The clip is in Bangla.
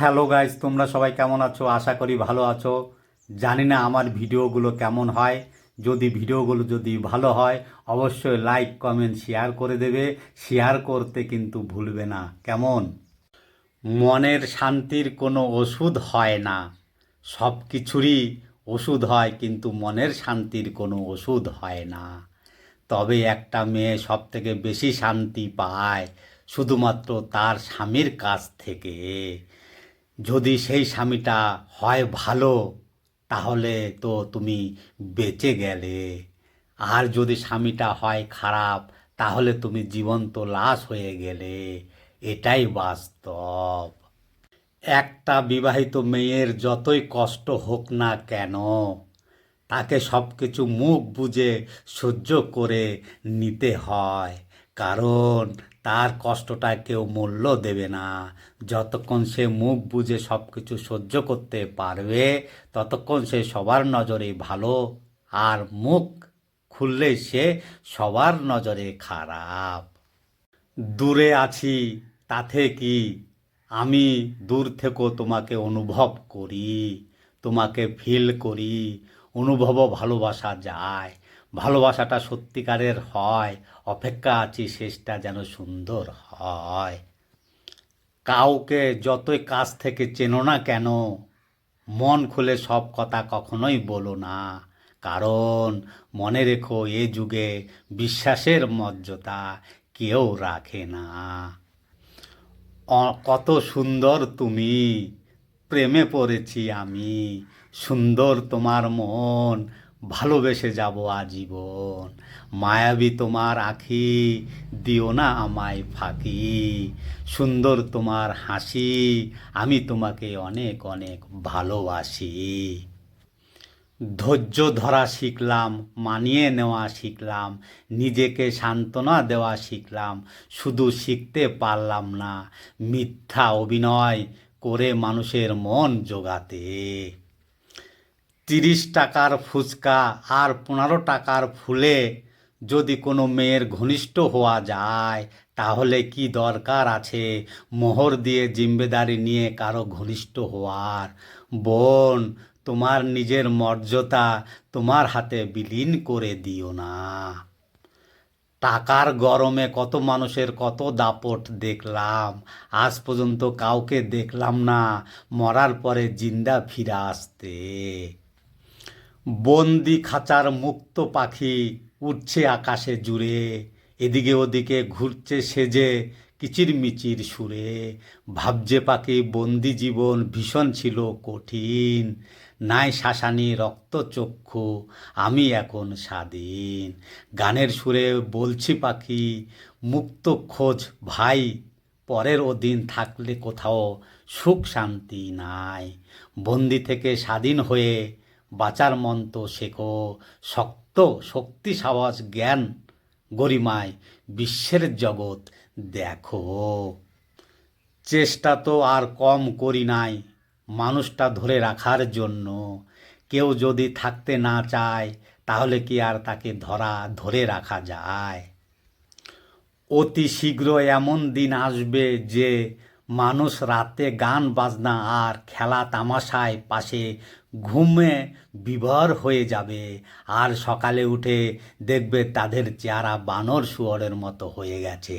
হ্যালো গাইজ তোমরা সবাই কেমন আছো? আশা করি ভালো আছো। জানি না আমার ভিডিওগুলো কেমন হয়। যদি ভিডিওগুলো যদি ভালো হয়, অবশ্যই লাইক কমেন্ট শেয়ার করে দেবে। শেয়ার করতে কিন্তু ভুলবে না। কেমন? মনের শান্তির কোনো ওষুধ হয় না। সব কিছুরই ওষুধ হয়, কিন্তু মনের শান্তির কোনো ওষুধ হয় না। তবে একটা মেয়ে সব থেকে বেশি শান্তি পায়, শুধুমাত্র তার স্বামীর কাছ থেকে। যদি সেই স্বামীটা হয় ভালো, তাহলে তো তুমি বেঁচে গেলে। আর যদি স্বামীটা হয় খারাপ, তাহলে তুমি জীবন্ত লাশ হয়ে গেলে। এটাই বাস্তব। একটা বিবাহিত মেয়ের যতই কষ্ট হোক না কেন, তাকে সব কিছু মুখ বুঝে সহ্য করে নিতে হয়। কারণ তার কষ্টটা কেউ মূল্য দেবে না। যতক্ষণ সে মুখ বুঝে সব কিছু সহ্য করতে পারবে, ততক্ষণ সে সবার নজরে ভালো আর মুখ খুললে সে সবার নজরে খারাপ। দূরে আছি, তাতে কি? আমি দূর থেকেও তোমাকে অনুভব করি, তোমাকে ফিল করি, অনুভবও ভালোবাসা যায়। ভালোবাসাটা সত্যিকারের হয়, অপেক্ষা আছি শেষটা যেন সুন্দর হয়। কাউকে যতই কাছ থেকে চেনো না কেন, মন খুলে সব কথা কখনোই বলো না। কারণ মনে রেখো, এ যুগে বিশ্বাসের মর্যাদা কেউ রাখে না। কত সুন্দর তুমি, প্রেমে পড়েছি আমি। সুন্দর তোমার মন ভালোবেসে যাব আজীবন। মায়াবী তোমার আখি, দিও না আমায় ফাঁকি। সুন্দর তোমার হাসি, আমি তোমাকে অনেক অনেক ভালোবাসি। ধৈর্য ধরা শিখলাম, মানিয়ে নেওয়া শিখলাম, নিজেকে সান্ত্বনা দেওয়া শিখলাম, শুধু শিখতে পারলাম না, মিথ্যা অভিনয় করে মানুষের মন জোগাতে। তিরিশ টাকার ফুচকা আর পনেরো টাকার ফুলে যদি কোনো মেয়ের ঘনিষ্ঠ হওয়া যায়, তাহলে কি দরকার আছে? মোহর দিয়ে জিম্মেদারি নিয়ে কারও ঘনিষ্ঠ হওয়ার। বোন, তোমার নিজের মর্যাদা তোমার হাতে বিলীন করে দিও না। টাকার গরমে কত মানুষের কত দাপট দেখলাম। আজ পর্যন্ত কাউকে দেখলাম না, মরার পরে জিন্দা ফিরে আসতে। বন্দি খাঁচার মুক্ত পাখি উঠছে আকাশে জুড়ে, এদিকে ওদিকে ঘুরছে সেজে কিচিরমিচির সুরে। ভাবছে পাখি বন্দি জীবন ভীষণ ছিল কঠিন। নাই শাসানি রক্তচক্ষু, আমি এখন স্বাধীন। গানের সুরে বলছি পাখি, মুক্ত খোঁজ ভাই, পরের অধীন থাকলে কোথাও সুখ শান্তি নাই। বন্দি থেকে স্বাধীন হয়ে বাঁচার মন্ত্র শেখো। শক্ত শক্তি সাহস জ্ঞান গরিমায় বিশ্বের জগৎ দেখো। চেষ্টা তো আর কম করি নাই মানুষটা ধরে রাখার জন্য। কেউ যদি থাকতে না চায়, তাহলে কি আর তাকে ধরা, ধরে রাখা যায়? অতি শীঘ্র এমন দিন আসবে যে মানুষ রাতে গান বাজনা আর খেলা তামাশায় পাশে ঘুমে বিভর হয়ে যাবে। আর সকালে উঠে দেখবে তাদের চেহারা বানর শুয়োরের মতো হয়ে গেছে।